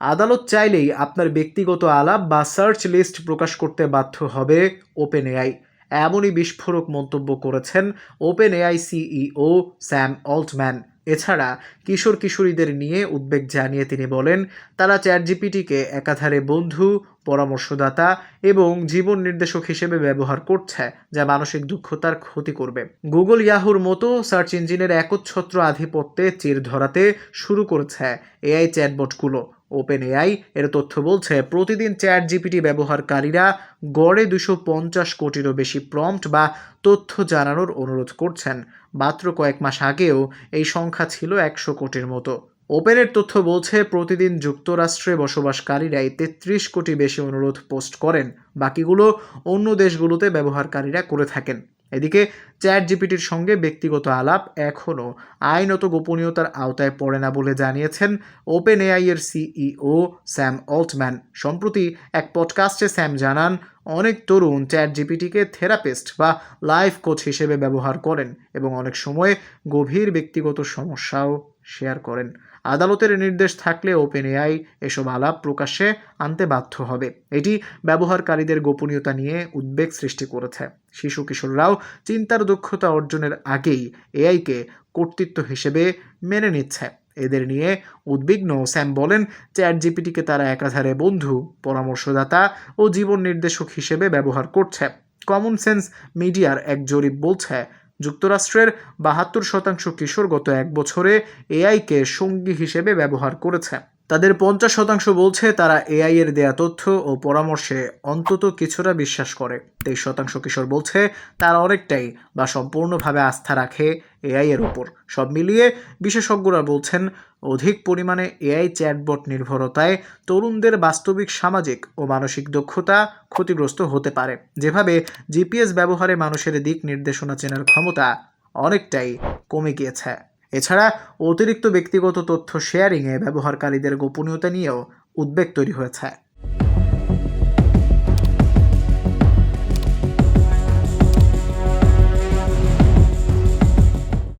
আদালত চাইলেই আপনার ব্যক্তিগত আলাপ বা সার্চ লিস্ট প্রকাশ করতে বাধ্য হবে ওপেন এআই এমনই বিস্ফোরক মন্তব্য করেছেন open AI CEO Sam Altman. এছাড়া কিশোর কিশোরীদের নিয়ে উদ্বেগ জানিয়ে তিনি বলেন, তারা চ্যাট জিপিটিকে একাধারে বন্ধু, পরামর্শদাতা এবং জীবন নির্দেশক হিসেবে ব্যবহার করছে, যা মানসিক দুঃখতার ক্ষতি করবে। গুগল ইয়াহুর মতো সার্চ ইঞ্জিনের একচ্ছত্র আধিপত্যে চির ধরাতে শুরু করেছে এআই চ্যাটবটগুলো ওপেন এআই এর তথ্য বলছে, প্রতিদিন চ্যাট জিপিটি ব্যবহারকারীরা গড়ে দুশো পঞ্চাশ কোটিরও বেশি প্রম্পট বা তথ্য জানানোর অনুরোধ করছেন। মাত্র কয়েক মাস আগেও এই সংখ্যা ছিল একশো কোটির মতো। ওপেনের তথ্য বলছে, প্রতিদিন যুক্তরাষ্ট্রে বসবাসকারীরাই তেত্রিশ কোটি বেশি অনুরোধ পোস্ট করেন। বাকিগুলো অন্য দেশগুলোতে ব্যবহারকারীরা করে থাকেন। এদিকে চ্যাট জিপিটির সঙ্গে ব্যক্তিগত আলাপ এখনও আইনত গোপনীয়তার আওতায় পড়ে না বলে জানিয়েছেন ওপেন এআইয়ের সিইও স্যাম অল্টম্যান। সম্প্রতি এক পডকাস্টে স্যাম জানান, অনেক তরুণ চ্যাট জিপিটিকে থেরাপিস্ট বা লাইফ কোচ হিসেবে ব্যবহার করেন এবং অনেক সময় গভীর ব্যক্তিগত সমস্যাও শেয়ার করেন। আদালতের নির্দেশ থাকলে ওপেন এআই এসব আলাপ প্রকাশ্যে আনতে বাধ্য হবে। এটি ব্যবহারকারীদের গোপনীয়তা নিয়ে উদ্বেগ সৃষ্টি করেছে। শিশু কিশোররাও চিন্তার দক্ষতা অর্জনের আগেই এআইকে কর্তৃত্ব হিসেবে মেনে নিচ্ছে। এদের নিয়ে উদ্বিগ্ন স্যাম বলেন চ্যাট জিপিটিকে তারা একাধারে বন্ধু, পরামর্শদাতা ও জীবন নির্দেশক হিসেবে ব্যবহার করছে। কমন সেন্স মিডিয়ার এক জরিপ বলছে যুক্তরাষ্ট্রের বাহাত্তর শতাংশ কিশোর গত এক বছরে এআইকে সঙ্গী হিসেবে ব্যবহার করেছে। তাদের পঞ্চাশ শতাংশ বলছে তারা এআই এর দেয়া তথ্য ও পরামর্শে অন্তত কিছুটা বিশ্বাস করে। তেইশ শতাংশ কিশোর বলছে তারা অনেকটাই বা সম্পূর্ণভাবে আস্থা রাখে এআই এর উপর। সব মিলিয়ে বিশেষজ্ঞরা বলছেন, অধিক পরিমাণে এআই চ্যাটবট নির্ভরতায় তরুণদের বাস্তবিক, সামাজিক ও মানসিক দক্ষতা ক্ষতিগ্রস্ত হতে পারে। যেভাবে জিপিএস ব্যবহারে মানুষের দিক নির্দেশনা চেনার ক্ষমতা অনেকটাই কমে গিয়েছে। এছাড়া অতিরিক্ত ব্যক্তিগত তথ্য শেয়ারিংয়ে ব্যবহারকারীদের গোপনীয়তা নিয়েও উদ্বেগ তৈরি হয়েছে।